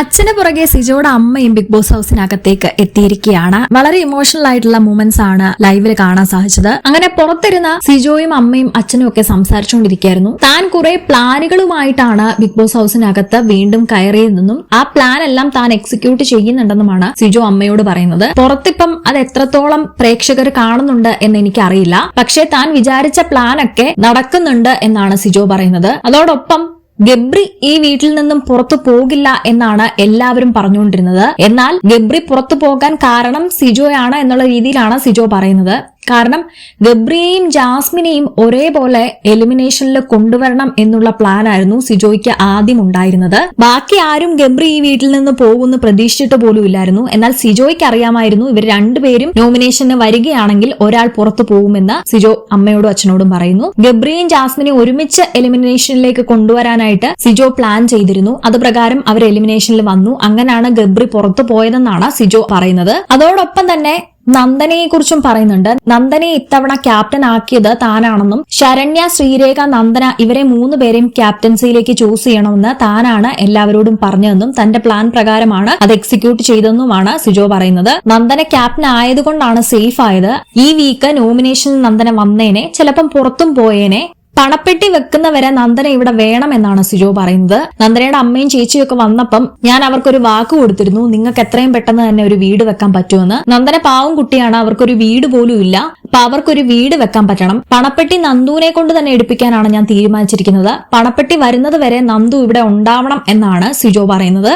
അച്ഛന് പുറകെ സിജോയുടെ അമ്മയും ബിഗ് ബോസ് ഹൗസിനകത്തേക്ക് എത്തിയിരിക്കുകയാണ്. വളരെ ഇമോഷണൽ ആയിട്ടുള്ള മൂമെന്റ്സ് ആണ് ലൈവിൽ കാണാൻ സാധിച്ചത്. അങ്ങനെ പുറത്തിരുന്ന സിജോയും അമ്മയും അച്ഛനും ഒക്കെ സംസാരിച്ചുകൊണ്ടിരിക്കുകയായിരുന്നു. താൻ കുറെ പ്ലാനുകളുമായിട്ടാണ് ബിഗ് ബോസ് ഹൗസിനകത്ത് വീണ്ടും കയറിയതെന്നും ആ പ്ലാൻ എല്ലാം താൻ എക്സിക്യൂട്ട് ചെയ്യുന്നുണ്ടെന്നുമാണ് സിജോ അമ്മയോട് പറയുന്നത്. പുറത്തിപ്പം അത് എത്രത്തോളം പ്രേക്ഷകർ കാണുന്നുണ്ട് എന്ന് എനിക്കറിയില്ല. പക്ഷേ താൻ വിചാരിച്ച പ്ലാനൊക്കെ നടക്കുന്നുണ്ട് എന്നാണ് സിജോ പറയുന്നത്. അതോടൊപ്പം ഗബ്രി ഈ വീട്ടിൽ നിന്നും പുറത്തു പോകില്ല എന്നാണ് എല്ലാവരും പറഞ്ഞുകൊണ്ടിരുന്നത്. എന്നാൽ ഗബ്രി പുറത്തു പോകാൻ കാരണം സിജോയാണ് എന്നുള്ള രീതിയിലാണ് സിജോ പറയുന്നത്. കാരണം ഗബ്രിയെയും ജാസ്മിനെയും ഒരേപോലെ എലിമിനേഷനിൽ കൊണ്ടുവരണം എന്നുള്ള പ്ലാൻ ആയിരുന്നു സിജോയ്ക്ക് ആദ്യം ഉണ്ടായിരുന്നത്. ബാക്കി ആരും ഗബ്രി ഈ വീട്ടിൽ നിന്ന് പോകുമെന്ന് പ്രതീക്ഷിച്ചിട്ട് പോലും ഇല്ലായിരുന്നു. എന്നാൽ സിജോയ്ക്ക് അറിയാമായിരുന്നു ഇവർ രണ്ടുപേരും നോമിനേഷന് വരികയാണെങ്കിൽ ഒരാൾ പുറത്തു പോകുമെന്ന് സിജോ അമ്മയോടും അച്ഛനോടും പറയുന്നു. ഗബ്രിയും ജാസ്മിനെ ഒരുമിച്ച് എലിമിനേഷനിലേക്ക് കൊണ്ടുവരാനായിട്ട് സിജോ പ്ലാൻ ചെയ്തിരുന്നു. അത് പ്രകാരം അവർ എലിമിനേഷനിൽ വന്നു. അങ്ങനെയാണ് ഗബ്രി പുറത്തു പോയതെന്നാണ് സിജോ പറയുന്നത്. അതോടൊപ്പം തന്നെ നന്ദനയെ കുറിച്ചും പറയുന്നുണ്ട്. നന്ദനെ ഇത്തവണ ക്യാപ്റ്റൻ ആക്കിയത് താനാണെന്നും ശരണ്യ ശ്രീരേഖ നന്ദന ഇവരെ മൂന്ന് പേരെയും ക്യാപ്റ്റൻസിയിലേക്ക് ചൂസ് ചെയ്യണമെന്ന് താനാണ് എല്ലാവരോടും പറഞ്ഞതെന്നും തന്റെ പ്ലാൻ പ്രകാരമാണ് അത് എക്സിക്യൂട്ട് ചെയ്തെന്നുമാണ് സിജോ പറയുന്നത്. നന്ദന ക്യാപ്റ്റൻ ആയതുകൊണ്ടാണ് സേഫ് ആയത്. ഈ വീക്ക് നോമിനേഷനിൽ നന്ദന വന്നേനെ ചിലപ്പം പുറത്തും പോയേനെ പണപ്പെട്ടി വെക്കുന്നവരെ നന്ദന ഇവിടെ വേണമെന്നാണ് സിജോ പറയുന്നത്. നന്ദനയുടെ അമ്മയും ചേച്ചിയും ഒക്കെ വന്നപ്പം ഞാൻ അവർക്കൊരു വാക്ക് കൊടുത്തിരുന്നു. നിങ്ങൾക്ക് എത്രയും പെട്ടെന്ന് തന്നെ ഒരു വീട് വെക്കാൻ പറ്റുമെന്ന്. നന്ദന പാവം കുട്ടിയാണ്. അവർക്കൊരു വീട് പോലും ഇല്ല. അപ്പൊ അവർക്കൊരു വീട് വെക്കാൻ പറ്റണം. പണപ്പെട്ടി നന്ദുവിനെ കൊണ്ട് തന്നെ എടുപ്പിക്കാനാണ് ഞാൻ തീരുമാനിച്ചിരിക്കുന്നത്. പണപ്പെട്ടി വരുന്നത് വരെ നന്ദു ഇവിടെ ഉണ്ടാവണം എന്നാണ് സിജോ പറയുന്നത്.